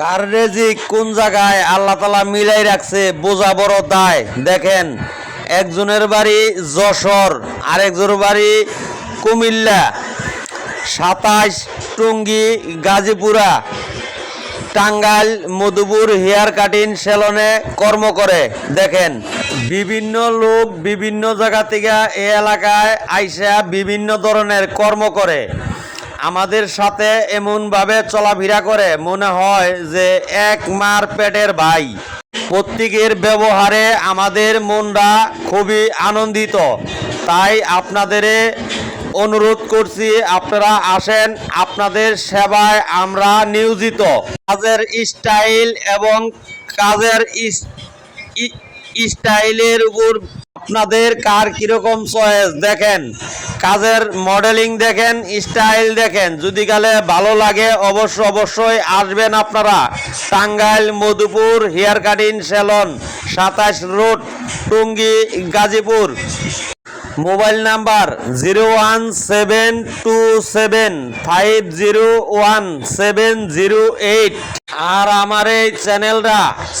কার রেজিক কোন জায়গায় আল্লাহ তালা মিলাই রাখছে, বোঝা বড় দায়। দেখেন, একজনের বাড়ি যশোর, আরেকজনের বাড়ি কুমিল্লা সাতাশ টুঙ্গি, গাজীপুরা, টাঙ্গাইল, মধুপুর হেয়ার কাটিং সেলনে কর্ম করে। দেখেন, বিভিন্ন লোক বিভিন্ন জায়গা থেকে এই এলাকায় আইসা বিভিন্ন ধরনের কর্ম করে। আমাদের সাথে এমনভাবে চলাফেরা করে, মনে হয় যে এক মার পেটের ভাই। প্রত্যেকের ব্যবহারে আমাদের মনটা খুবই আনন্দিত। তাই আপনাদের অনুরোধ করছি, আপনারা আসেন, আপনাদের সেবায় আমরা নিয়োজিত। কাজের স্টাইল এবং কাজের স্টাইলের উপর আপনাদের কার কীরকম চয়েস, দেখেন। কাজের মডেলিং দেখেন স্টাইল দেখেন। যদি গেলে ভালো লাগে, অবশ্য অবশ্যই আসবেন আপনারা। Tangail, Madhupur hair cutting salon সাতাশ road Tongi, Gazipur. Mobile number zero one seven two seven five zero one seven zero eight. আর আমার এই চ্যানেলটা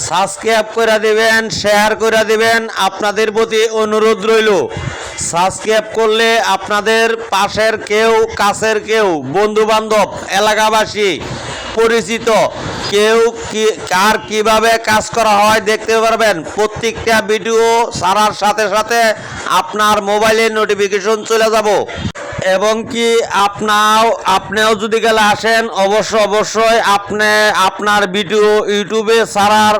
সাবস্ক্রাইব করে দিবেন শেয়ার করে দিবেন। আপনাদের প্রতি অনুরোধ রইল। সাবস্ক্রাইব করলে আপনাদের পাশের কেউ, কাছের কেউ বন্ধু বান্ধব এলাকাবাসী, পরিচিত কেউ কি, কার কীভাবে কাজ করা হয় দেখতে পারবেন। প্রত্যেকটা ভিডিও ছাড়ার সাথে সাথে আপনার মোবাইলে নোটিফিকেশন চলে যাব। এবং কি আপনাও, আপনিও যদি গেলে আসেন, অবশ্য, অবশ্যই আপনি, আপনার ভিডিও ইউটিউবে ছাড়ার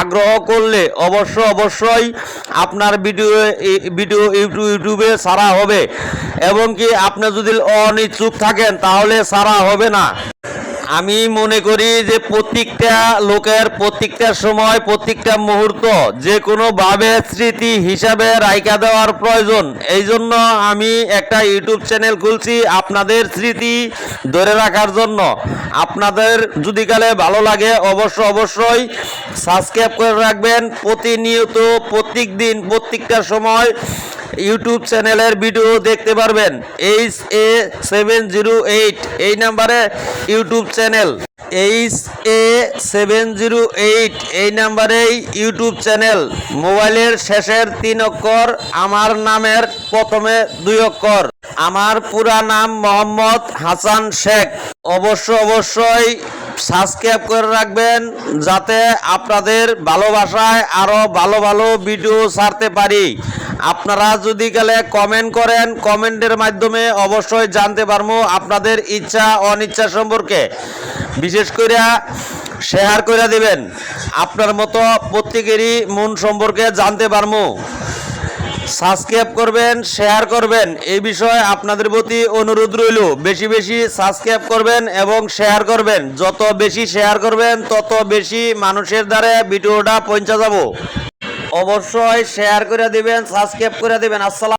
আগ্রহ করলে অবশ্য অবশ্যই আপনার ভিডিও ভিডিও ইউটিউব, ইউটিউবে সারা হবে। এবং কি আপনি যদি অনিচ্ছুক থাকেন, তাহলে সারা হবে না। আমি মনে করি যে প্রত্যেকটা লোকের প্রত্যেকটা সময়, প্রত্যেকটা মুহূর্ত, যে কোনোভাবে স্মৃতি হিসাবে রাইকা দেওয়ার প্রয়োজন। এই জন্য আমি একটা ইউটিউব চ্যানেল খুলছি আপনাদের স্মৃতি ধরে রাখার জন্য। আপনাদের যদি কালে ভালো লাগে, অবশ্য অবশ্যই সাবস্ক্রাইব করে রাখবেন। প্রতিনিয়ত প্রত্যেক দিন প্রত্যেকটা সময় ইউটিউব চ্যানেলের ভিডিও দেখতে পারবেন। H A seven zero eight এই নাম্বারে YouTube channel H A seven zero eight এই নাম্বারেই ইউটিউব চ্যানেল মোবাইলের শেষের তিন অক্ষর, আমার নামের প্রথমে দুই অক্ষর। আমার পুরা নাম মোহাম্মদ হাসান শেখ। অবশ্য অবশ্যই সাবস্ক্রাইব করে রাখবেন, যাতে আপনাদের ভালোবাসায় আরও ভালো ভালো ভিডিও ছাড়তে পারি। আপনারা যদি গেলে কমেন্ট করেন কমেন্টের মাধ্যমে অবশ্যই জানতে পারব আপনাদের ইচ্ছা, অনিচ্ছা সম্পর্কে। বিশেষ করে শেয়ার করে দেবেন। আপনার মতো প্রত্যেকেরই মন সম্পর্কে জানতে পারব। সাবস্ক্রাইব করবেন শেয়ার করবেন, এই বিষয়ে আপনাদের প্রতি অনুরোধ রইল। বেশি বেশি সাবস্ক্রাইব করবেন এবং শেয়ার করবেন। যত বেশি শেয়ার করবেন, তত বেশি মানুষের দ্বারা ভিডিওটা পৌঁছা যাব। অবশ্যই শেয়ার করে দিবেন সাবস্ক্রাইব করে দিবেন। আসসালাম